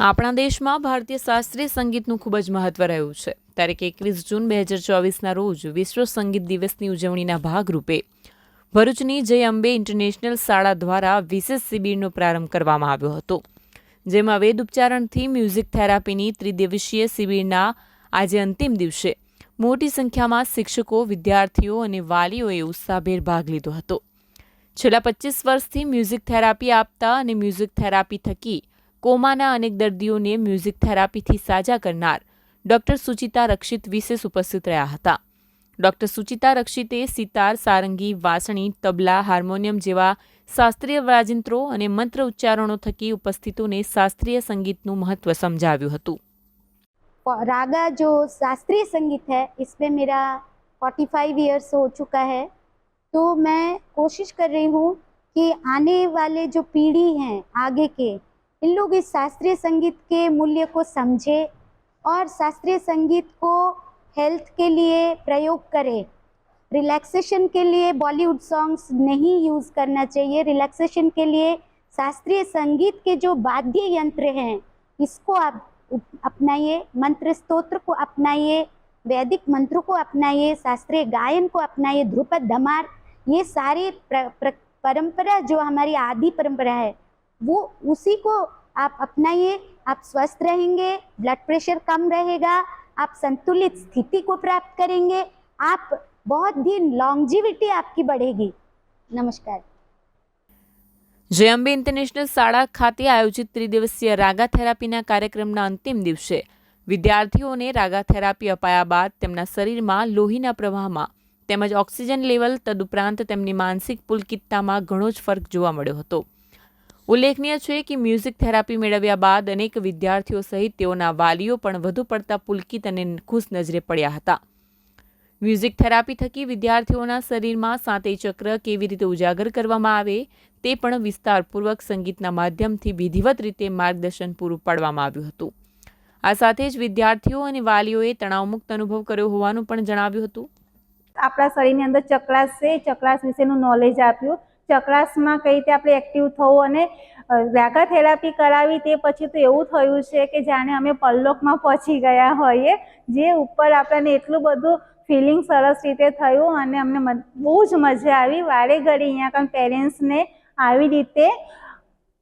આપણા દેશમાં ભારતીય શાસ્ત્રીય સંગીતનું ખૂબ જ મહત્વ રહ્યું છે. તારીખ એકવીસ જૂન બે હજાર ચોવીસના રોજ વિશ્વ સંગીત દિવસની ઉજવણીના ભાગરૂપે ભરૂચની જય અંબે ઇન્ટરનેશનલ શાળા દ્વારા વિશેષ શિબિરનો પ્રારંભ કરવામાં આવ્યો હતો. જેમાં વેદ ઉચ્ચારણથી મ્યુઝિક થેરાપીની ત્રિદિવસીય શિબિરના આજે અંતિમ દિવસે મોટી સંખ્યામાં શિક્ષકો, વિદ્યાર્થીઓ અને વાલીઓએ ઉત્સાહભેર ભાગ લીધો હતો. છેલ્લા પચીસ વર્ષથી મ્યુઝિક થેરાપી આપતા અને મ્યુઝિક થેરાપી થકી કોમાના અનેક દર્દીઓને મ્યુઝિક થેરાપીથી સાજા કરનાર ડૉક્ટર સુચિતા રક્ષિત વિશેષ ઉપસ્થિત રહ્યા હતા ડૉક્ટર સુચિતા રક્ષિતે સિતાર સારંગી વાંસણી તબલા હાર્મોનિયમ જેવા શાસ્ત્રીય વાજિંત્રો અને મંત્ર ઉચ્ચારણો થકી ઉપસ્થિતોને શાસ્ત્રીય સંગીતનું મહત્વ સમજાવ્યું હતું रागा जो शास्त्रीय संगीत है इसमें मेरा 45 इयर्स हो चुका है तो मैं कोशिश कर रही हूँ कि आने वाले जो पीढ़ी हैं आगे के इन लोग इस शास्त्रीय संगीत के मूल्य को समझे और शास्त्रीय संगीत को हेल्थ के लिए प्रयोग करें। रिलैक्सेशन के लिए बॉलीवुड सॉन्ग्स नहीं यूज़ करना चाहिए। रिलैक्सेशन के लिए शास्त्रीय संगीत के जो वाद्य यंत्र हैं इसको आप अपनाइए मंत्र स्तोत्र को अपनाइए वैदिक मंत्रों को अपनाइए शास्त्रीय गायन को अपनाइए ध्रुपद धमार ये सारी प्र, प्र, परंपरा जो हमारी आदि परंपरा है वो उसी को आप अपनाइए आप स्वस्थ रहेंगे ब्लड प्रेशर कम रहेगा आप संतुलित स्थिति को प्राप्त करेंगे आप बहुत दिन लॉन्जिविटी आपकी बढ़ेगी नमस्कार જય અંબે ઇન્ટરનેશનલ શાળા ખાતે આયોજિત ત્રિદિવસીય રાગા થેરાપીના કાર્યક્રમના અંતિમ દિવસે વિદ્યાર્થીઓને રાગા થેરાપી અપાયા બાદ તેમના શરીરમાં લોહીના પ્રવાહમાં તેમજ ઓક્સિજન લેવલ તદુપરાંત તેમની માનસિક પુલકિતતામાં ઘણો જ ફરક જોવા મળ્યો હતો ઉલ્લેખનીય છે કે મ્યુઝિક થેરાપી મેળવ્યા બાદ અનેક વિદ્યાર્થીઓ સહિત તેઓના વાલીઓ પણ વધુ પડતા પુલકિત અને ખુશ નજરે પડ્યા હતા. મ્યુઝિક થેરાપી થકી વિદ્યાર્થીઓના શરીરમાં સાતેય ચક્ર કેવી રીતે ઉજાગર કરવામાં આવે તે પણ વિસ્તારપૂર્વક સંગીતના માધ્યમથી વિધિવત રીતે માર્ગદર્શન પૂરું પાડવામાં આવ્યું હતું. આ સાથે જ વિદ્યાર્થીઓ અને વાલીઓએ તણાવમુક્ત અનુભવ કર્યો હોવાનું પણ જણાવ્યું હતું. આપણા શરીરની અંદર ચક્રાસ છે ચક્રાસ વિશેનું નોલેજ આપ્યું. ચક્રાસમાં કઈ રીતે આપણે એક્ટિવ થવું અને વ્યાઘા થેરાપી કરાવી તે પછી તો એવું થયું છે કે જાણે અમે પલ્લોકમાં પહોંચી ગયા હોઈએ, જે ઉપર આપણને એટલું બધું ફિલિંગ સરસ રીતે થયું અને અમને બહુ જ મજા આવી. વારે ઘડી અહીંયા આગળ પેરેન્ટ્સને આવી રીતે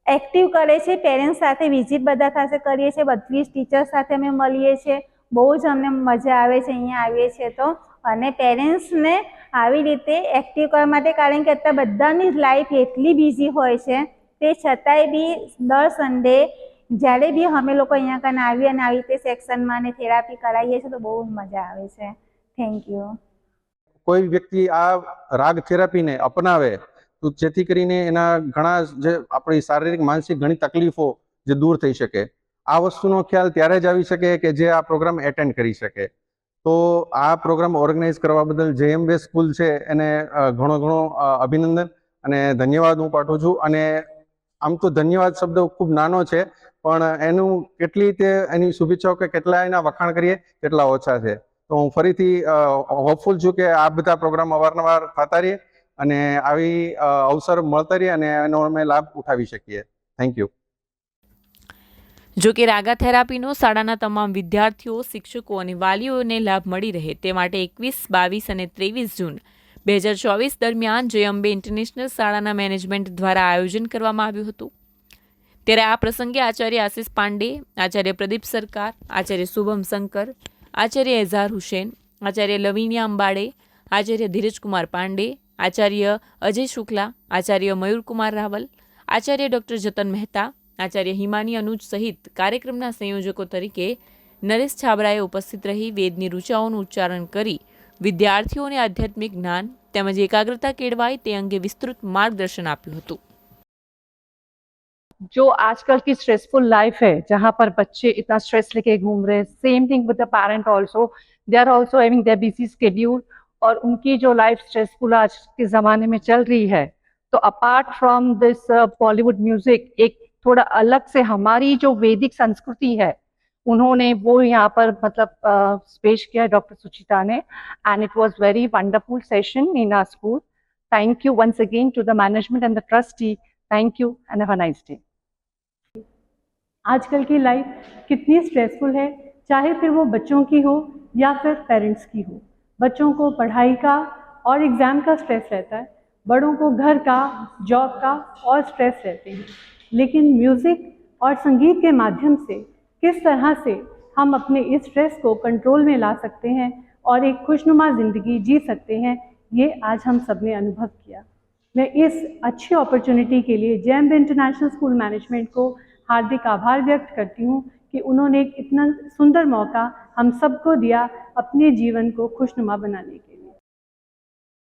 એક્ટિવ કરે છે, પેરેન્ટ્સ સાથે વિઝિટ બધા સાથે કરીએ છીએ બધી જ ટીચર્સ સાથે અમે મળીએ છીએ. બહુ જ અમને મજા આવે છે અહીંયા આવીએ છીએ તો. અને પેરેન્ટ્સને આવી રીતે એક્ટિવ કરવા માટે, કારણ કે અત્યારે બધાની લાઈફ એટલી બિઝી હોય છે. તે છતાંય બી દર સન્ડે જ્યારે બી અમે લોકો અહીંયા કને આવીએ અને આવી રીતે સેક્શનમાં અને થેરાપી કરાવીએ છીએ તો બહુ મજા આવે છે. થેન્ક યુ કોઈ વ્યક્તિ આ રાગ થેરાપીને અપનાવે, તો જેથી કરીને એના ઘણા જે આપણી શારીરિક, માનસિક ઘણી તકલીફો જે દૂર થઈ શકે. આ વસ્તુનો ખ્યાલ ત્યારે જ આવી શકે કે જે આ પ્રોગ્રામ એટેન્ડ કરી શકે. તો આ પ્રોગ્રામ ઓર્ગેનાઇઝ કરવા બદલ જેએમબે સ્કૂલ છે એને ઘણો ઘણો અભિનંદન અને ધન્યવાદ હું પાઠવું છું. અને આમ તો ધન્યવાદ શબ્દ ખૂબ નાનો છે, પણ એનું કેટલી તે એની શુભેચ્છાઓ કે કેટલા એના વખાણ કરીએ તેટલા ઓછા છે. તો હું ફરીથી હોપફુલ છું કે આ બધા પ્રોગ્રામ અવારનવાર થતા રહીએ અને આવી અવસર મળતા રહીએ અને એનો અમે લાભ ઉઠાવી શકીએ. થેન્ક યુ જો કે રાગા થેરાપીનો શાળાના તમામ વિદ્યાર્થીઓ, શિક્ષકો અને વાલીઓને લાભ મળી રહે તે માટે એકવીસ, બાવીસ અને ત્રેવીસ જૂન બે હજાર ચોવીસ દરમિયાન જય ઇન્ટરનેશનલ શાળાના મેનેજમેન્ટ દ્વારા આયોજન કરવામાં આવ્યું હતું. ત્યારે આ પ્રસંગે આચાર્ય આશિષ પાંડે, આચાર્ય પ્રદીપ સરકાર, આચાર્ય શુભમ શંકર, આચાર્ય એઝાર હુસેન, આચાર્ય લવિનિયા અંબાડે, આચાર્ય ધીરજકુમાર પાંડે, આચાર્ય અજય શુક્લા, આચાર્ય મયુરકુમાર રાવલ, આચાર્ય ડૉક્ટર જતન મહેતા આચાર્ય હિમાની અનુજ સહિત કાર્યક્રમના સંયોજકો તરીકે નરેશ છાબરાએ ઉપસ્થિત રહી વેદની ઋચાઓનું ઉચ્ચારણ કરી વિદ્યાર્થીઓને આધ્યાત્મિક જ્ઞાન તેમજ એકાગ્રતા કેળવાય તે અંગે વિસ્તૃત માર્ગદર્શન આપ્યું હતું जो आजकल की स्ट्रेसफुल लाइफ है जहाँ पर बच्चे इतना स्ट्रेस लेके घूम रहे हैं same thing with the parent also they are also having their busy schedule और उनकी जो लाइफ स्ट्रेसफुल आज के ज़माने में चल रही है तो apart from this Bollywood music एक थोड़ा अलग से हमारी जो वैदिक संस्कृति है, उन्होंने वो यहाँ पर मतलब पेश किया डॉक्टर सुचिता ने and it was very wonderful session in our school thank you once again to the management and the trustee thank you and nice day आजकल की लाइफ कितनी स्ट्रेसफुल है, चाहे फिर वो बच्चों की हो या फिर पेरेंट्स की हो। बच्चों को पढ़ाई का और एग्ज़ाम का स्ट्रेस रहता है, बड़ों को घर का जॉब का और स्ट्रेस रहते हैं। लेकिन म्यूज़िक और संगीत के माध्यम से किस तरह से हम अपने इस स्ट्रेस को कंट्रोल में ला सकते हैं और एक खुशनुमा ज़िंदगी जी सकते हैं, ये आज हम सबने अनुभव किया। मैं इस अच्छी अपॉर्चुनिटी के लिए जैम्ब इंटरनेशनल स्कूल मैनेजमेंट को हार्दिक आभार व्यक्त करती हूँ कि उन्होंने एक इतना सुंदर मौका हम सबको दिया अपने जीवन को खुशनुमा बनाने की